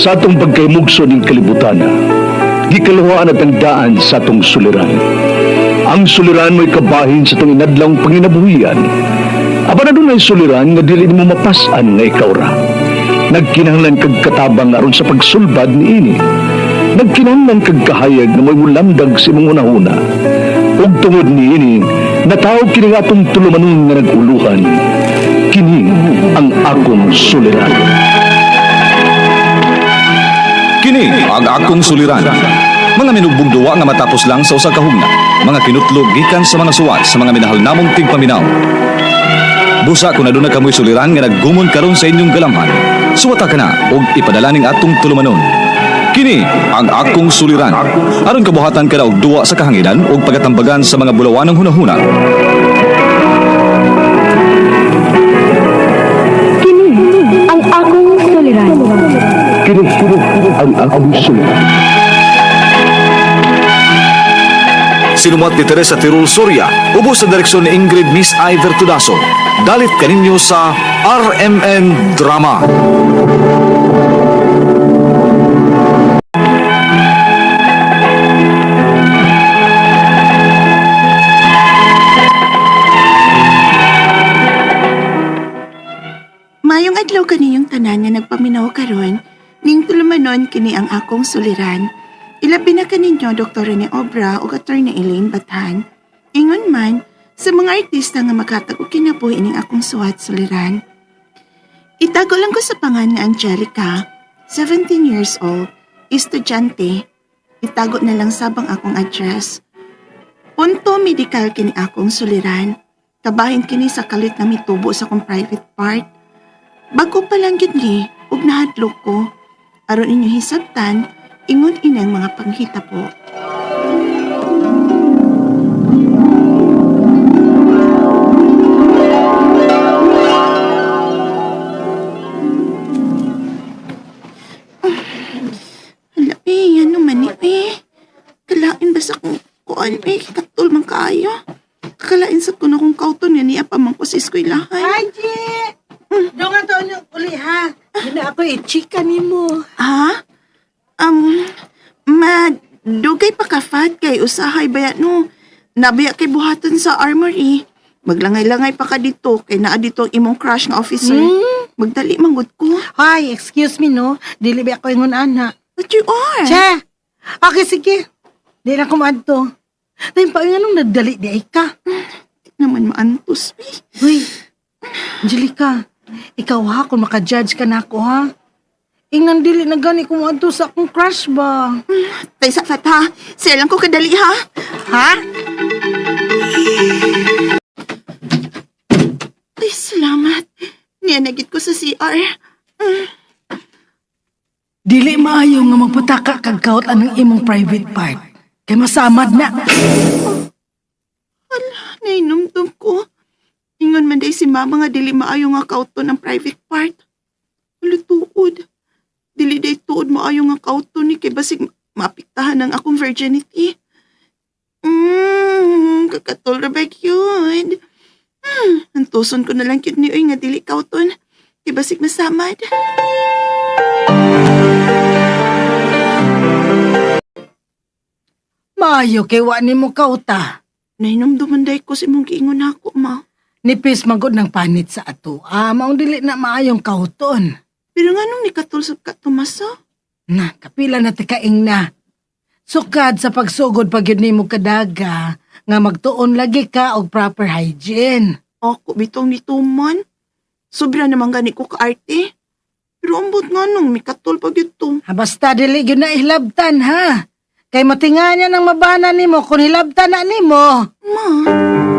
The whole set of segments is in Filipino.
Sa atong pagkaymugso ng kalibutan, gikaluhaan at ang daan sa atong suliran. Ang suliran mo'y kabahin sa itong inadlang panginabuhian. Aba na doon ay suliran nga dili mo mapasan nga ikaw ra. Nagkinahanglan kag katabang aron sa pagsulbad ni ini. Nagkinahanglan kag kahayag na may mulamdag si mong unahuna. Ug tungod ni ini, natawag kini atong tulumanon nga naguluhan. Kini ang akong suliran. Ang akong suliran. Mga minugbong duwa nga matapos lang sa usa ka hugna. Mga kinutlog gikan sa mga suwat sa mga minahal namong tigpaminaw. Busa kung aduna kamoy suliran nga naggumon karon sa inyong galamhan. Suwata ka na og ipadala ning atong tulumanon. Kini ang akong suliran. Aron kabuhatan ka na og duwa sa kahanginan og pagatambagan sa mga bulawanong hunahuna. Kini ang akong suliran. Kini ang akong suliran. Sinumat ni Teresa Tirul Soria, ubos sa direksyon ni Ingrid Miss Iver Tudaso. Dalit kaninyo sa RMN Drama. Mayong adlaw kaniyong tanan nga nagpaminaw karon, ning tulumanon kini ang akong suliran. Ilabi na kaninyo Dr. Rene Obra ug Attorney Elaine Bathan. Ingon man sa mga artista nga makatag og kinabuhi ning akong suwat suliran. Itago lang ko sa pangan nga Angelica, 17 years old, estudyante. Itago na lang sabang akong address. Punto medical kini akong suliran. Kabahin kini sa kalit na mitubo sa akong private part. Bago pa lang yun ni, ug nahadlok ko. Aron inyo hisabtan, ingon inang mga panghita po. Kuan, eh, katul man kaayo. Kalain sa kuno kong kauton nga niya pa man ko sa eskwelahan. Haji! Doon nga yung uli ha. Hindi ako i-chika ni mo. Ha? Um, madugay pa ka fat kay usahay baya no. Nabiya kay buhaton sa armory. Maglangay-langay pa ka dito kay naa dito ang imong crush nga officer. Magdali manggod ko. Hi, excuse me no. Dili ba ako ingon ana. What you are? Che! Okay, sige. Di na kumadto. Dahil pa yung nagdali di ay ka. Di naman maantos. eh. Uy, Angelica, ikaw ha, kung makajudge ka na ako ha. Ingnan dili na gani kumadto sa akong crush ba? Tay sa fat ha. Siya lang ko kadali ha. Ha? Ay, salamat. Niyanagit ko sa CR. Dili maayo nga magpataka kag kaut anang imong private part. Kay masamad na. Nainumdum ko. Ingon man day si mama nga dili maayo nga kauto ng private part. Lutuod. Dili day tuod maayo nga kauto ni kay basig mapiktahan ng akong virginity. Mmm, kakatol ra ba yun? Hmm, antuson ko na lang yun ni Uy nga dili kauton. Kay basig masamad. Maayo kay wa nimo kauta. Nainumduman day ko si mong giingon ako, ma. Nipis magod ng panit sa ato. Ah, maong dili na maayong kauton. Pero nga nung nikatul sa katumasa, Na, kapila na tikaing na. Sukad sa pagsugod pag yun nimo kadaga, nga magtuon lagi ka og proper hygiene. Ako bitong nituman. Sobra naman gani ko kaarte. Pero ambot nga nung mikatul pag ito. Ha, basta dili yun na ihlabtan ha. Kay matinga niya ng mabana nimo kung hilabtan na nimo. Ma.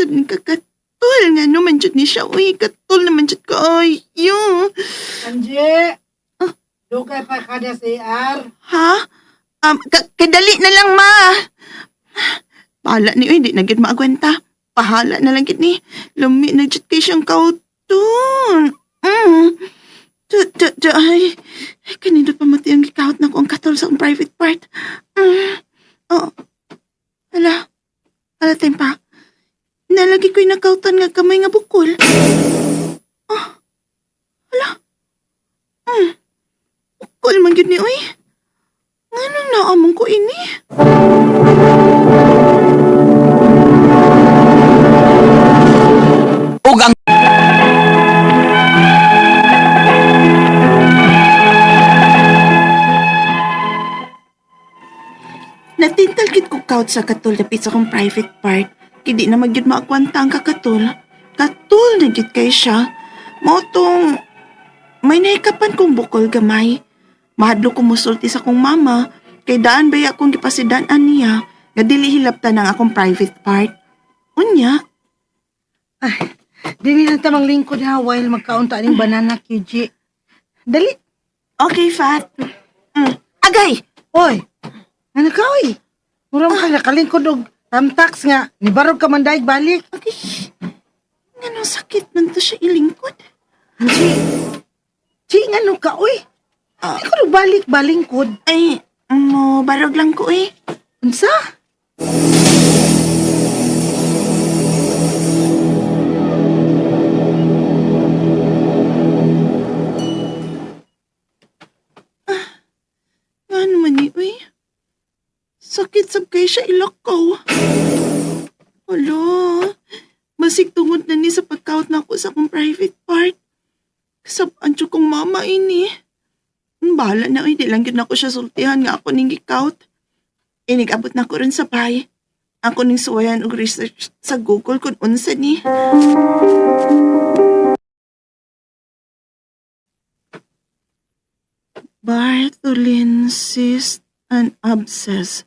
Anasab ni kakatul nga naman jud ni siya. Uy, katul naman jud ka. Ay, yo. Anje, dugay pa kada sa AR. Ha? Um, ka- kadali na lang, ma. Pahala ni, uy, di na gid maagwenta. Pahala na lang gid ni. Lumi na jud kay siyang kauton. Mm. Da, da, da, ay, ay, kanino pa mati ang gikahot na ko ang katol sa akong private part. Mm. Oh, Ala, ala tempa. Nalagi ko'y nakautan nga kamay nga bukol. Ah, ala. Hmm. Bukol man yun ni Uy. Nga na among ko ini? ug ang Natintal gid ko couch sa katol dapit sa kong private part. Kidi na magyud maakwanta ang kakatol. Katol na gid kay siya. Mao tong may nahikapan kong bukol gamay. Mahadlo ko musulti sa kong mama kay daan baya akong gipasidan-an niya nga dili hilabtan ang akong private part. Unya, Dili na tamang lingkod ha while magkaunta ning banana QG. Dali. okay fat. Mm. Agay! Oy. Ano ka oy? Mura mo ka nakalingkod og tamtax nga nibarog ka man daig balik. Agay. Nga sakit man to siya ilingkod. Chi. Chi ngano ka oy? Ah. Di ko balik balingkod. Ay, mo barog lang ko eh. Unsa? Nga Sakit sab kay siya ilakaw. Alo, masig tungod na ni sa pagkaut na ako sa akong private part. Kasabaan siya kong mama ini. Bahala na, uy, di lang yun ako siya sultihan nga ako ning gikaut. Inigabot na ko rin sa bahay. Ako ning suwayan og research sa Google kung unsa ni. Bartholin cyst and abscess.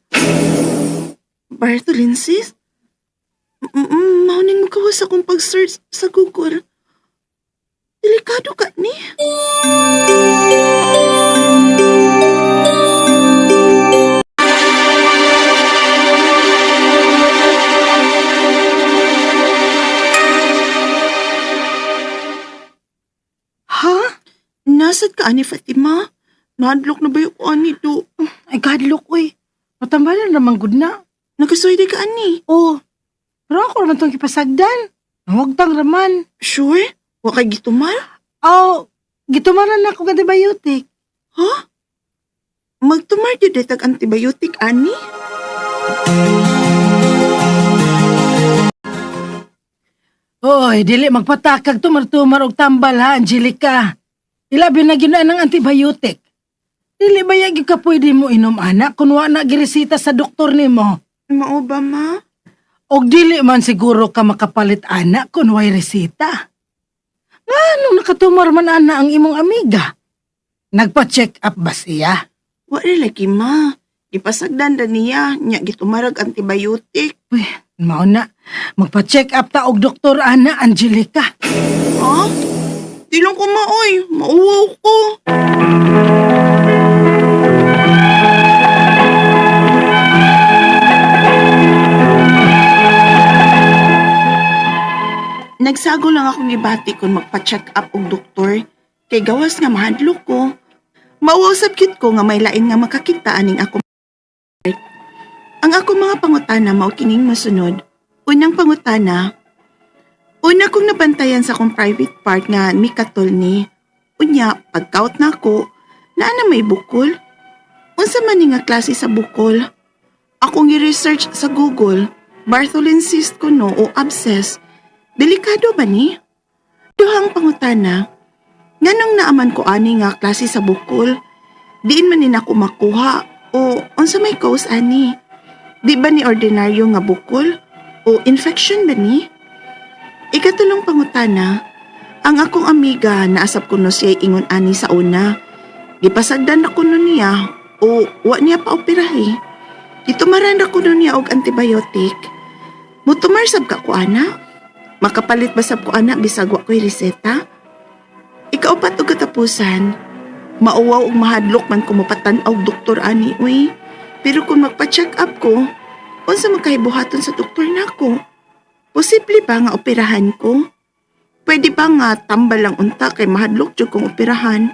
Bartholin cyst? M- m- Mauning mo kawas akong pag-search sa Google. Delikado ka ni. Ha? Nasad ka ani Fatima? Nadlok na ba yung ani do? Ay gadlok oy. Matambalan naman gud na. Nagasuwede ka ani. Oh. Pero ako naman tong kipasagdan. Huwag tang raman. Sure? Wa kay gitumal? Oh, gitumaran na ako antibiotic. Ha? Magtumar yun tag antibiotic ani? Oy, dili magpatakag tumar-tumar og tambal ha, Angelica. Ilabi na gina ng antibiotic. Dili ba yagi ka pwede mo inom anak kung wa na giresita sa doktor nimo? Mao ba ma? Og dili man siguro ka makapalit anak kung way resita. Nga nung nakatumar man ana ang imong amiga? Nagpa-check up ba siya? Wa lagi ma. Ipasagdan na niya, nya gitumarag antibiotic. Uy, mao na. Magpa-check up ta og doktor ana, Angelica. Ha? Di lang ko maoy. Mauwaw ko. Nagsago lang akong gibati kung magpa-check up og doktor. Kay gawas nga mahadlok ko. Mauwasab kit ko nga may lain nga makakita aning ako. Ang ako mga pangutana mao kining masunod. Unang pangutana, Una kong nabantayan sa akong private part nga ni katol ni. Unya, pagkaut na ako, na na may bukol. Unsa man ni nga klase sa bukol? Akong i-research sa Google, Bartholin cyst ko no o abscess. Delikado ba ni? Duhang pangutana, nganong naaman ko ani nga klase sa bukol? Diin man ni ako makuha o unsa may cause ani? Di ba ni ordinaryo nga bukol? O infection ba ni? Ikatulong pangutana, ang akong amiga naasap ko no siya ingon ani sa una. Gipasagdan ako no niya o wa niya pa operahi. Gitumaran ako no niya og antibiotic. Mutumar sab ka ko ana? Makapalit ba sab ko ana bisag wa ko'y reseta? Ikaupat og katapusan, mauwaw og mahadlok man ko mapatan-aw og doktor ani uy. Pero kung magpa-check up ko, unsa makahibuhaton sa doktor nako? Posible ba nga operahan ko? Pwede ba nga tambal lang unta kay mahadlok jud kong operahan?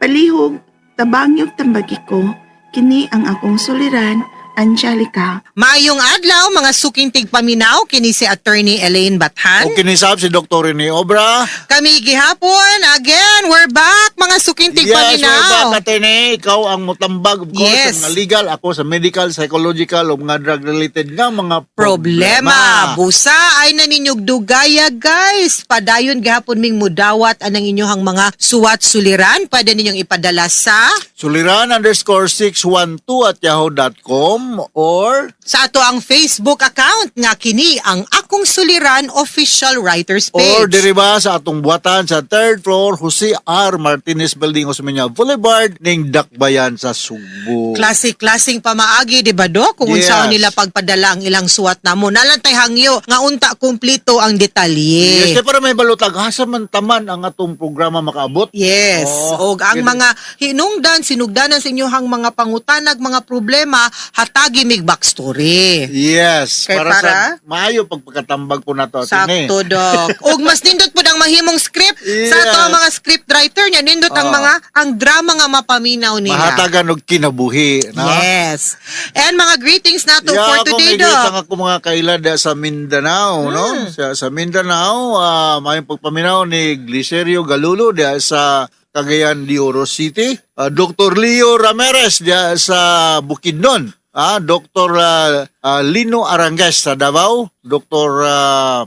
Palihog, tabangyog tambagi ko, kini ang akong suliran, Angelica. Mayong adlaw mga suking tigpaminaw kini si Attorney Elaine Bathan. O kinisab si Dr. Rene Obra. Kami gihapon again, we're back mga suking Yes, tigpaminaw. we're back, Atene. Ikaw ang mutambag, of course, Yes. sa mga legal. Ako sa medical, psychological, o mga drug-related nga mga problema. Busa ay naninyog dugaya guys. Padayon gihapon ming mudawat anang inyohang mga suwat suliran. Pwede ninyong ipadala sa Suliran underscore 612 at yahoo.com or sa ato ang Facebook account nga kini ang Akong Suliran official writers page. or diriba sa atong buwatan sa third floor Jose R. Martinez Building Osmeña Boulevard ning Dakbayan sa Subo. Classic-classing pamaagi, di ba, Dok? Kung Yes. unsaon nila pagpadala ang ilang suwat na mo. Nalantay hangyo, nga unta kumplito ang Yes, detalye. kaya para may balutag, hasa man taman ang atong programa makaabot. Yes. Oh, o ang ganun. mga hinungdan, sinugdanan sa inyohang mga pangutanag, mga problema, hatagi mig backstory. Yes, Kay para, para? sa maayo pagpagkatambag po na to. Sakto, Dok. Ug mas nindot po ang mahimong script. Sa Yes. ato ang mga script writer niya, nindot ang Oh. mga, ang drama nga mapaminaw nila. Mahatagan og kinabuhi. No? Yes. And mga greetings na to Yeah, for today, Dok. ako mga kailada sa Mindanao, no? Sa, sa Mindanao, ah may pagpaminaw ni Glicerio Galulo dia sa Cagayan de Oro City. Ah, Dr. Leo Ramirez dia sa Bukidnon. Ah, Dr. ah, ah, Lino Arangues sa Davao. Dr. ah,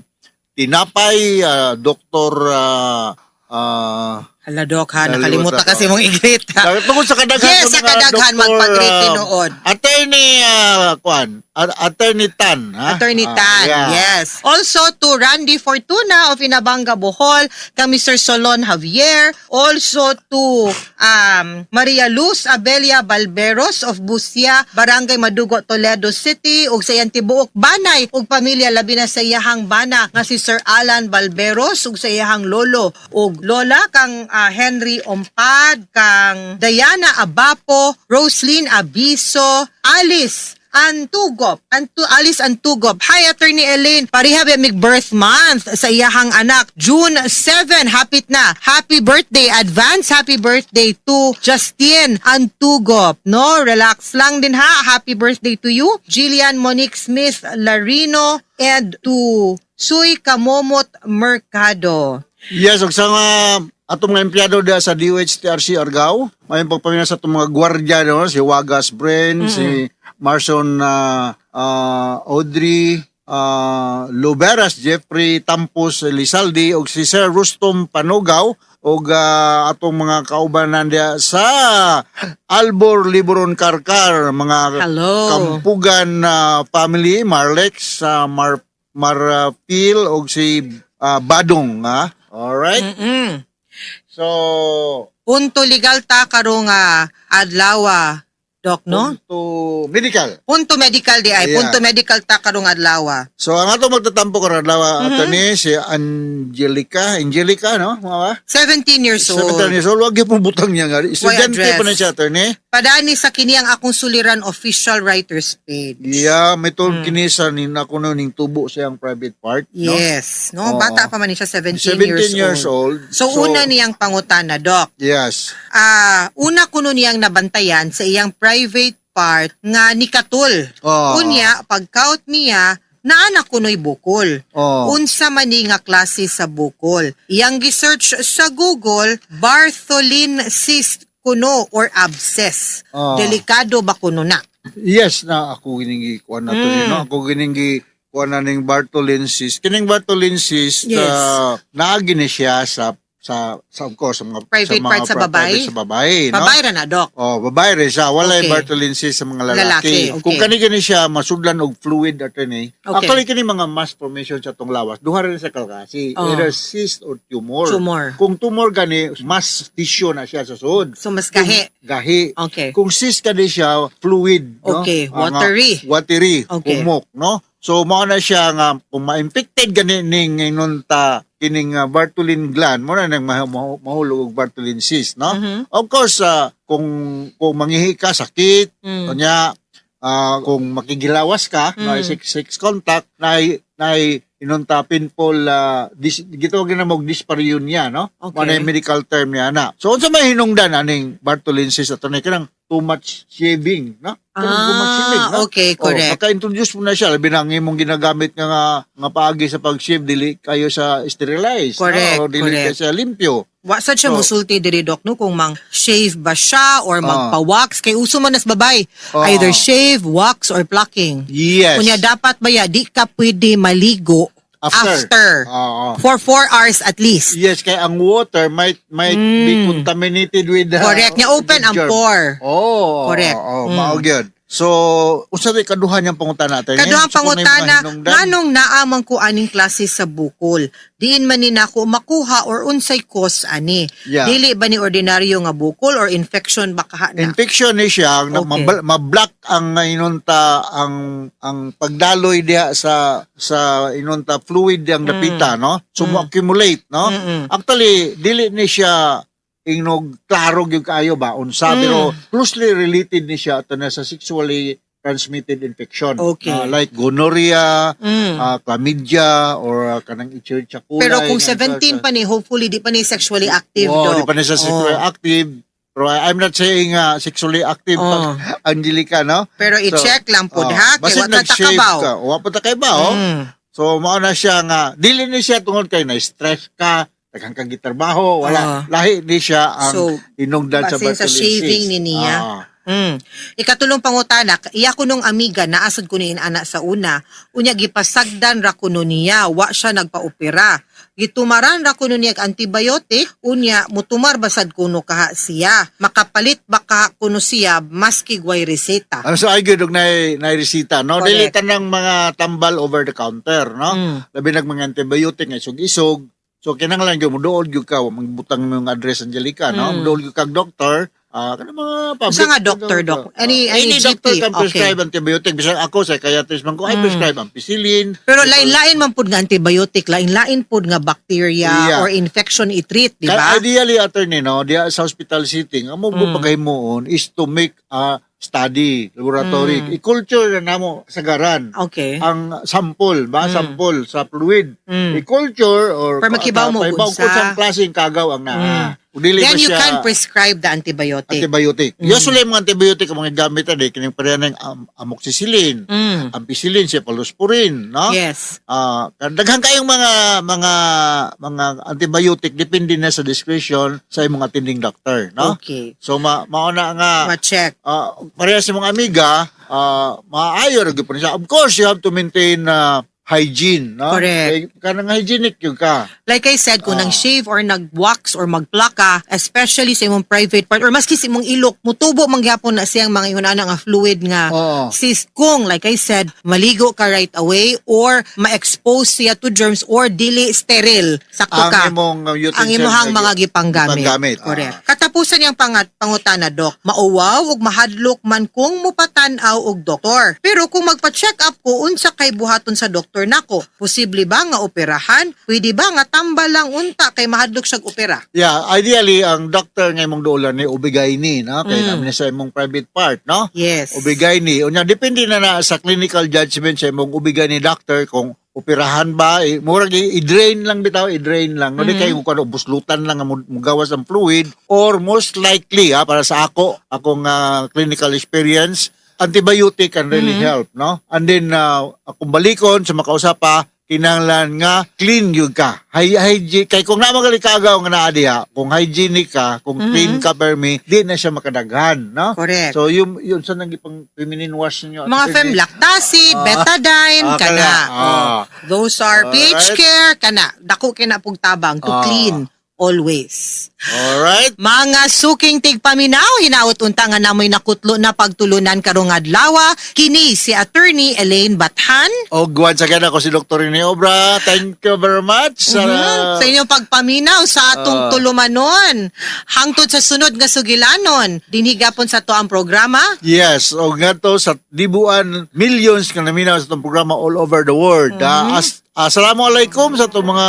Tinapay, ah, Dr. ah, ah, Hala, Dok, ha? Nakalimutan kasi mong i-greet, ha? Tungkol sa kadaghan Yes, sa kadaghan, magpag-greet ah, tinuod. Attorney, uh, Kwan, a- Attorney Tan, ha? Attorney Ah, Tan, yeah. yes. Also to Randy Fortuna of Inabanga, Bohol, kang Mr. Solon Javier. Also to um, Maria Luz Abelia Balberos of Busia, Barangay Madugo, Toledo City, ug sa iyang tibuok Banay, ug pamilya labi na sa iyahang bana nga si Sir Alan Balberos, ug sa iyahang lolo, ug lola kang ah, Henry Ompad, kang Diana Abapo, Roslyn Abiso, Alice Antugop, Antu Alice Antugop. Hi, Attorney Elaine. Parihabi mig birth month sa iyahang anak. June 7, hapit na. Happy birthday. Advance happy birthday to Justine Antugop. No, relax lang din ha. Happy birthday to you. Jillian Monique Smith Larino and to Sui Kamomot Mercado. Yes, ug sa mga atong mga empleyado da sa DOHTRC Argao, may pagpamina sa atong mga gwardiya no, si Wagas Bren, si Marson ah, ah, Audrey ah, Luberas, Jeffrey Tampos Lizaldi ug si Sir Rustom Panugaw ug ah, atong mga kaubanan dia sa Albor Liboron Karkar, mga Hello. Kampugan na family, Marlex, sa Mar Marpil ug si ah, Badong, ha? Alright? Mm-mm. So, Punto legal ta karong adlaw, Doc, no? punto medical. Punto medical di ay. Yeah. Punto medical ta karong adlaw. So, ang ato magtatampo karon Mhm. adlaw ato ni si Angelica, Angelica, no? Mga ba? 17 years old. 17 years old, wag yung butang niya nga. Estudyante pa na siya, attorney. Padani sa kini ang akong suliran official writers page. Yeah, may tol Mm. kinisa ni nako no ning tubo siyang private part, no? Yes. No, Oo. bata pa man siya 17, 17 years, old. old. So, una niyang pangutana, Doc. Yes. Ah, una kuno niyang nabantayan sa iyang private part nga nikatul. Oh. Unya, pagkaut niya, naanak kuno'y bukol. Oh. Unsa man ni nga klase sa bukol. Iyang gisearch sa Google, Bartholin cyst kuno or abscess. Oh. Delikado ba kuno na? Yes na ako giningi kuan na to Mm. no ako giningi kuan na ning Bartolensis kining Bartolensis Yes. uh, naagi ni siya sa sa sa of course sa mga Private sa mga part sa babae? sa babae no Babay ra na, Doc. Oh, babae rin siya. Wala Okay. yung Bartolensis sa mga lalaki. Lalaki, okay. Kung kani kani siya masudlan og fluid attorney. Okay. Actually kini mga mass formation sa tong lawas. Duha rin sa kalkasi. Oh. Either cyst or tumor. Tumor. Kung tumor gani mass tissue na siya sa suod. So, mas gahi. Gahi. Okay. Kung cyst ka di siya, fluid. No? Okay, Ah, nga, watery. watery. Okay. Umok, no? So, mao na siya nga, kung ma-infected gani ning inon ta kining uh, Bartholin gland, mo na nang mah- mah- mahulog og Bartholin cyst, no? Mhm. Of course, ah, kung kung mangihi ka, sakit, Mm. kanya, ah, kung makigilawas ka, na Mm. sex, sex contact, na na inunta pinfall uh, dis, gito ginamog dispareunia no Okay. Mo na yung medical term niya na so unsa may hinungdan aning Bartolensis ato ni kanang too much shaving no much shaving, Ah, no? okay, correct. Oh, maka-introduce mo na siya labi na ang imong ginagamit nga nga, nga paagi sa pag-shave dili kayo sa sterilize Correct, no? o dili kayo correct. sa limpyo Wa sa siya So- musulti diri dok no kung mang shave ba siya or Ah. magpa-wax kay uso man nas babay Ah. either shave, wax or plucking. yes Kunya dapat ba ya di ka pwede maligo After. after, Oo. for 4 hours at least. Yes, kaya ang water might might be Mm. contaminated with the Correct. Nya open ang germ. pore. Oh, Correct. Oh, Mm. mao gyud. So, unsa may kaduhan yang pangutan natin? Kaduhang Unsa po na nganong naamang ko aning klase sa bukol? Diin man ni nako makuha or unsay cause ani? Yeah. Dili ba ni ordinaryo nga bukol or infection ba kaha na? Infection ni siya, Okay. mabl- ma-block ang inunta ang ang pagdaloy diha sa sa inunta fluid ang napita, no? So mo accumulate, no? Mm-mm. Actually, dili ni siya ingnog klaro gyud kaayo ba unsa Mm. pero closely related ni siya to na sa sexually transmitted infection. Okay. Ah, like gonorrhea, Mm. ah, chlamydia or ah, kanang Escherichia coli. Pero kung nga- 17 pa ni, hopefully di pa ni sexually active Oh, di pa na siya sexually Oh. active. Pero I'm not saying uh, sexually active Oh. pag Angelica, no? Pero i-check lang po oh, ha, kay basit wa ta nag-shave takabaw. ka. Wa pa takabaw. Mm. So, mao na siya nga, dili ni siya tungod kay na-stress ka, daghang kang gitrabaho, wala. Ah. Lahi ni siya ang So, inungdan sa basin sa shaving ni niya. Ah. Mm. Ikatulong pangutana, iya ko nung amiga naasad ko ni ana sa una, unya gipasagdan ra kuno niya, wa siya nagpaopera. Gitumaran ra kuno niya og antibiotic, unya mutumar basad kuno kaha siya. Makapalit baka kuno siya maski way reseta. Ano so ay gyud og nay nay resita, no? Correct. Dili tanang mga tambal over the counter, no? Mm. Labi nag mga antibiotic nga isog-isog. So kinahanglan gyud mo duol gyud ka, magbutang mo yung address Angelica, no? Mm. Muduol gyud kag doctor. Ah, kana mga public. Usa nga doctor, doc? Any- Ah, any doctor GP? can prescribe antibiotic. Bisan ako psychiatrist man ko, I Mm. prescribe ampicillin. Pero lain-lain man pud nga antibiotic, lain-lain pud nga bacteria Yeah. or infection i-treat, di ba? Ideally, attorney, no, diya sa hospital setting, ang mo Mm. paghimuon is to make a study, laboratory. Mm. I-culture na namo sagaran Okay. ang sample, ba? Mm. Sample sa fluid. Mm. I-culture or Para makibaw mo kung sa klaseng kagaw ang naa. Mm. Dili Then ba you siya can prescribe the antibiotic. antibiotic. Mm. Usually, mga antibiotic ang mga gamit na kining pareha ng am- amoxicillin, Mm. ampicillin, cephalosporin, no? Yes. Ah, daghan kayong mga mga mga antibiotic depende na sa discretion sa imong attending doctor, no? Okay. So ma mauna nga Ma-check. ah, pareha sa mga amiga, ah, maayo ra gyud po niya. Of course, you have to maintain ah, hygiene, no? Correct. Kay- Kanang hygienic yung ka. Like I said, kung Ah. nag-shave or nag-wax or mag-pluck ka, especially sa imong private part or maski sa imong ilok, mutubo mangyapon na siyang mga ihunana nga fluid nga Oo. sis kung like I said, maligo ka right away or ma-expose siya to germs or dili sterile. Sakto Ang ka. imong uh, ang imuhang na- mga gipanggamit. gipanggamit. Correct. Ah. Katapusan niyang pangat pangutana, Dok. Mauwaw ug mahadlok man kung mupatan-aw og doktor. Pero kung magpa-check up ko unsa kay buhaton sa doktor nako, posible ba nga operahan? Pwede ba nga tambal lang unta kay mahadlok siya og opera? Yeah, ideally ang doctor nga imong duolan ni ubigay ni, no? Kay Mm. namin sa imong private part, no? Yes. ubigay ni. Unya depende na na sa clinical judgment sa imong ubigay ni doctor kung operahan ba eh, murag i-drain lang bitaw i-drain lang no di kay kung ano buslutan lang ang mu- mugawas ang fluid or most likely ha para sa ako akong ah, clinical experience antibiotic can really help no and then uh, kung balikon sa makausapa kinahanglan nga clean yun ka. Hy- hygiene, kay kung namagali kagaw nga naa diha, kung hygienic ka, kung clean ka permi, di na siya makadaghan, no? Correct. So yun yun sa nang ipang feminine wash niyo. mga fem lactasi, betadine, Ah, kana. kana. Oh. Ah. Those are Alright. pH care, kana. Dako kina pug tabang to Ah. clean always. All right. Mga suking tigpaminaw, hinaut unta nga namoy nakutlo na pagtulunan karong adlaw. Kini si attorney Elaine Bathan. O guwan sa kana ko si Dr. Rene Obra. Thank you very much. Sa, Mhm, sa inyong pagpaminaw sa atong Ah. tulumanon. Hangtod sa sunod nga sugilanon. Dinhigapon sa to ang programa. Yes, o nga to sa dibuan, millions ka naminaw sa itong programa all over the world. Ah, as, assalamualaikum sa itong mga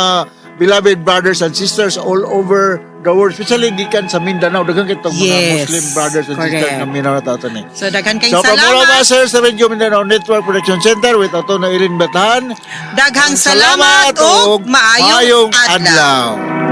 beloved brothers and sisters all over the world, especially gikan sa Mindanao, kitong mga Yes. Muslim brothers and sisters Correct. na Mindanao tawto ni. So, daghan kayong So, from all of salamat. us here sa Radio Mindanao Network Production Center with ato na Ilin Batahan, Daghang salamat, o maayong, adlaw. adlaw.